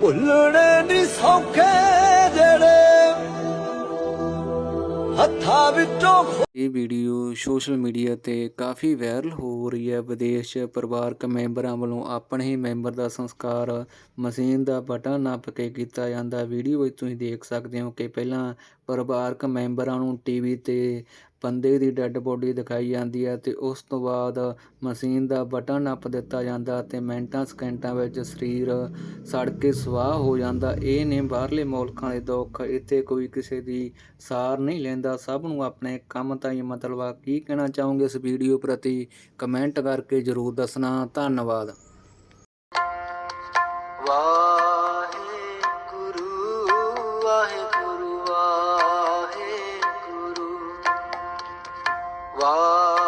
ਭੁੱਲਣੇ ਨਹੀਂ ਸੌਖੇ ਜਿਹੜੇ ਹੱਥਾਂ ਵਿੱਚੋਂ ਇਹ ਵੀਡੀਓ ਸੋਸ਼ਲ ਮੀਡੀਆ ਤੇ ਕਾਫੀ ਵਾਇਰਲ ਹੋ ਰਹੀ ਹੈ। ਵਿਦੇਸ਼ ਪਰਿਵਾਰਕ ਮੈਂਬਰਾਂ ਵੱਲੋਂ ਆਪਣੇ ਹੀ ਮੈਂਬਰ ਦਾ ਸੰਸਕਾਰ ਮਸ਼ੀਨ ਦਾ ਬਟਨ ਨੱਪ ਕੇ ਕੀਤਾ ਜਾਂਦਾ। ਵੀਡੀਓ ਵਿੱਚ ਤੁਸੀਂ ਦੇਖ ਸਕਦੇ ਹੋ ਕਿ ਪਹਿਲਾਂ ਪਰਿਵਾਰਕ ਮੈਂਬਰਾਂ ਨੂੰ ਟੀਵੀ ਤੇ ਬੰਦੇ ਦੀ ਡੈੱਡ ਬੋਡੀ ਦਿਖਾਈ ਜਾਂਦੀ ਹੈ ਅਤੇ ਉਸ ਤੋਂ ਬਾਅਦ ਮਸ਼ੀਨ ਦਾ ਬਟਨ ਨੱਪ ਦਿੱਤਾ ਜਾਂਦਾ ਅਤੇ ਮਿੰਟਾਂ, ਸਕਿੰਟਾਂ ਵਿੱਚ ਸਰੀਰ ਸੜ ਕੇ ਸਵਾਹ ਹੋ ਜਾਂਦਾ। ਇਹ ਨੇ ਬਾਹਰਲੇ ਮੁਲਕਾਂ ਦੇ ਦੁੱਖ, ਇੱਥੇ ਕੋਈ ਕਿਸੇ ਦੀ ਸਾਰ ਨਹੀਂ ਲੈਂਦਾ। ਸਭ ਨੂੰ ਆਪਣੇ ਕੰਮ ਤਾਂ ਮਤਲਬ ਆ। ਕੀ ਕਹਿਣਾ ਚਾਹੋਗੇ ਇਸ ਵੀਡੀਓ ਪ੍ਰਤੀ? ਕਮੈਂਟ ਕਰਕੇ ਜਰੂਰ ਦੱਸਣਾ। ਧੰਨਵਾਦ। 와.